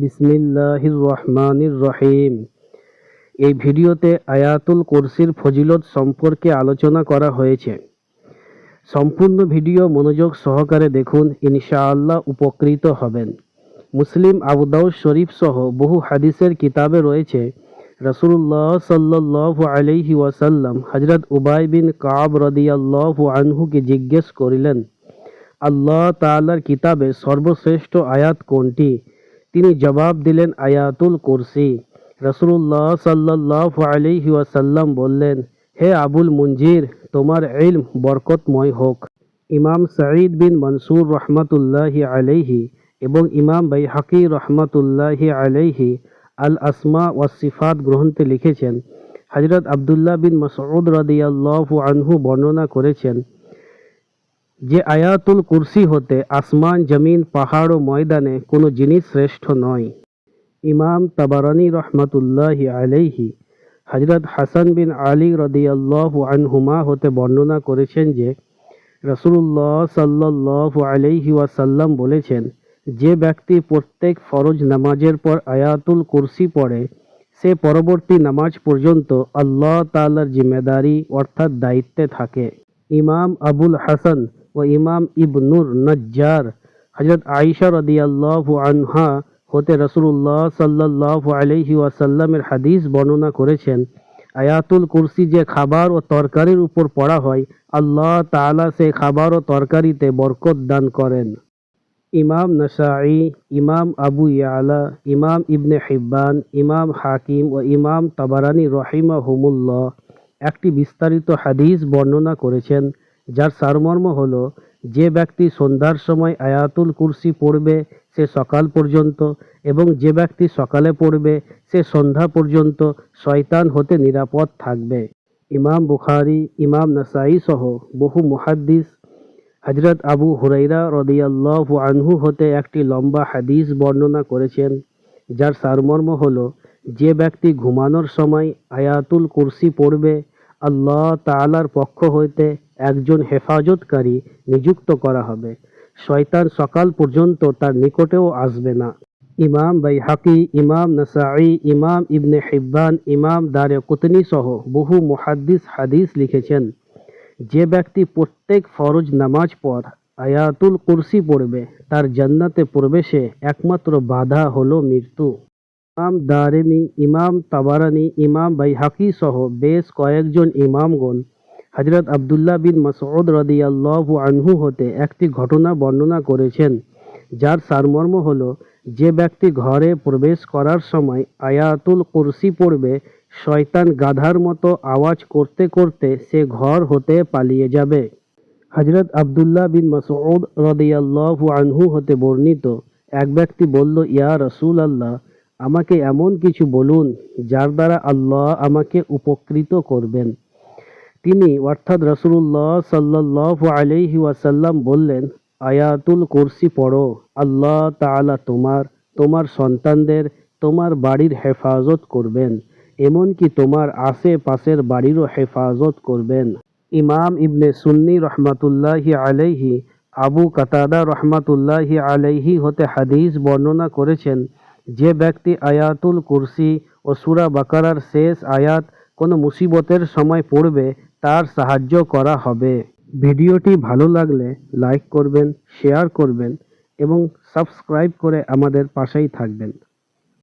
বিসমিল্লাহির রহমানির রহিম। এই ভিডিওতে আয়াতুল কুরসির ফজিলত সম্পর্কে আলোচনা করা হয়েছে। সম্পূর্ণ ভিডিও মনোযোগ সহকারে দেখুন, ইনশাআল্লাহ উপকৃত হবেন। মুসলিম আবুদাউদ শরীফ সহ বহু হাদিসের কিতাবে রয়েছে রসুল্লাহ সাল্লাহ আলাইহি ওয়াসাল্লাম হজরত উবাই বিন কাব রদিয়াল্লাহু আনহুকে জিজ্ঞেস করিলেন, আল্লাহ তাআলার কিতাবে সর্বশ্রেষ্ঠ আয়াত কোনটি? তিনি জবাব দিলেন, আয়াতুল কুরসি। রসুল্লাহ সাল্লাহ আলাইহি ওয়াসাল্লাম বললেন, হে আবুল মুঞ্জির তোমার ইলম বরকতময় হোক। ইমাম সাঈদ বিন মনসুর রহমাতুল্লাহি আলাইহি এবং ইমাম বাইহাকি রহমাতুল্লাহি আলাইহি আল আসমা ওয়াসিফাত গ্রন্থে লিখেছেন হজরত আবদুল্লাহ বিন মসউদ রাদিয়াল্লাহু আনহু বর্ণনা করেছেন যে আয়াতুল কুরসি হতে আসমান, জমিন, পাহাড় ও ময়দানে কোনো জিনিস শ্রেষ্ঠ নয়। ইমাম তাবারানি রহমাতুল্লাহ আলাইহি হজরত হাসান বিন আলী রদিয়াল্লাহু আনহুমা হতে বর্ণনা করেছেন যে রসুল্লাহ সাল্লাহ আলাইহি ওয়াসাল্লাম বলেছেন, যে ব্যক্তি প্রত্যেক ফরজ নামাজের পর আয়াতুল কুরসি পড়ে, সে পরবর্তী নামাজ পর্যন্ত আল্লাহ তাআলার জিম্মেদারি অর্থাৎ দায়িত্বে থাকে। ইমাম আবুল হাসান ও ইমাম ইবনুর নজ্জার। হজরত আইসা রদিয়াল্লাহু আনহা হতে রসুল্লাহ সাল্লাহ আলহি ওয়াসাল্লামের হাদিস বর্ণনা করেছেন, আয়াতুল কুরসি যে খাবার ও তরকারির উপর পড়া হয়, আল্লাহ তাআলা সে খাবার ও তরকারিতে বরকত দান করেন। ইমাম নসাঈ, ইমাম আবু ইয়ালা, ইমাম ইবনে হিব্বান, ইমাম হাকিম ও ইমাম তাবারানি রহিমাহুমুল্লাহ একটি বিস্তারিত হাদিস বর্ণনা করেছেন যার সারমর্ম হল, যে ব্যক্তি সন্ধ্যার সময় আয়াতুল কুরসি পড়বে, সে সকাল পর্যন্ত, এবং যে ব্যক্তি সকালে পড়বে, সে সন্ধ্যা পর্যন্ত শয়তান হতে নিরাপদ থাকবে। ইমাম বুখারি, ইমাম নাসাই সহ বহু মুহাদ্দিস হজরত আবু হুরাইরা রদিয়াল্লাহু আনহু হতে একটি লম্বা হাদিস বর্ণনা করেছেন, যার সারমর্ম হল, যে ব্যক্তি ঘুমানোর সময় আয়াতুল কুরসি পড়বে, আল্লাহ তাআলার পক্ষ হইতে একজন হেফাজতকারী নিযুক্ত করা হবে। শয়তান সকাল পর্যন্ত তার নিকটেও আসবে না। ইমাম বাইহাকি, ইমাম নাসাঈ, ইমাম ইবনে হিব্বান, ইমাম দারে কুতনি সহ বহু মুহাদ্দিস হাদিস লিখেছেন, যে ব্যক্তি প্রত্যেক ফরজ নামাজ পর আয়াতুল কুরসি পড়বে, তার জান্নাতে প্রবেশে একমাত্র বাধা হলো মৃত্যু। ইমাম দারেমি, ইমাম তাবারানি, ইমাম বাইহাকি সহ বেশ কয়েকজন ইমামগণ হজরত আবদুল্লাহ বিন মাসউদ রাদিয়াল্লাহু আনহু হতে একটি ঘটনা বর্ণনা করেছেন, যার সারমর্ম হল, যে ব্যক্তি ঘরে প্রবেশ করার সময় আয়াতুল কুরসি পড়বে, শয়তান গাধার মতো আওয়াজ করতে করতে সে ঘর হতে পালিয়ে যাবে। হজরত আবদুল্লাহ বিন মাসউদ রাদিয়াল্লাহু আনহু হতে বর্ণিত, এক ব্যক্তি বলল, ইয়া রসুল আল্লাহ আমাকে এমন কিছু বলুন, যার দ্বারা আল্লাহ আমাকে উপকৃত করবেন। তিনি অর্থাৎ রসুল্লাহ সাল্লাহ আলহি ওয়াসাল্লাম বললেন, আয়াতুল কুরসি পড়ো, আল্লাহ তাআলা তোমার তোমার সন্তানদের, তোমার বাড়ির হেফাজত করবেন, এমনকি তোমার আশেপাশের বাড়িরও হেফাজত করবেন। ইমাম ইবনে সুন্নি রহমাতুল্লাহি আলাইহি, আবু কাতাদা রহমাতুল্লাহি আলাইহি হতে হাদিস বর্ণনা করেছেন, যে ব্যক্তি আয়াতুল কুরসি ও সুরা বাকারার শেষ আয়াত কোনো মুসিবতের সময় পড়বে তার সাহায্য করা হবে। ভিডিওটি ভালো লাগলে লাইক করবেন, শেয়ার করবেন এবং সাবস্ক্রাইব করে আমাদের পাশেই থাকবেন।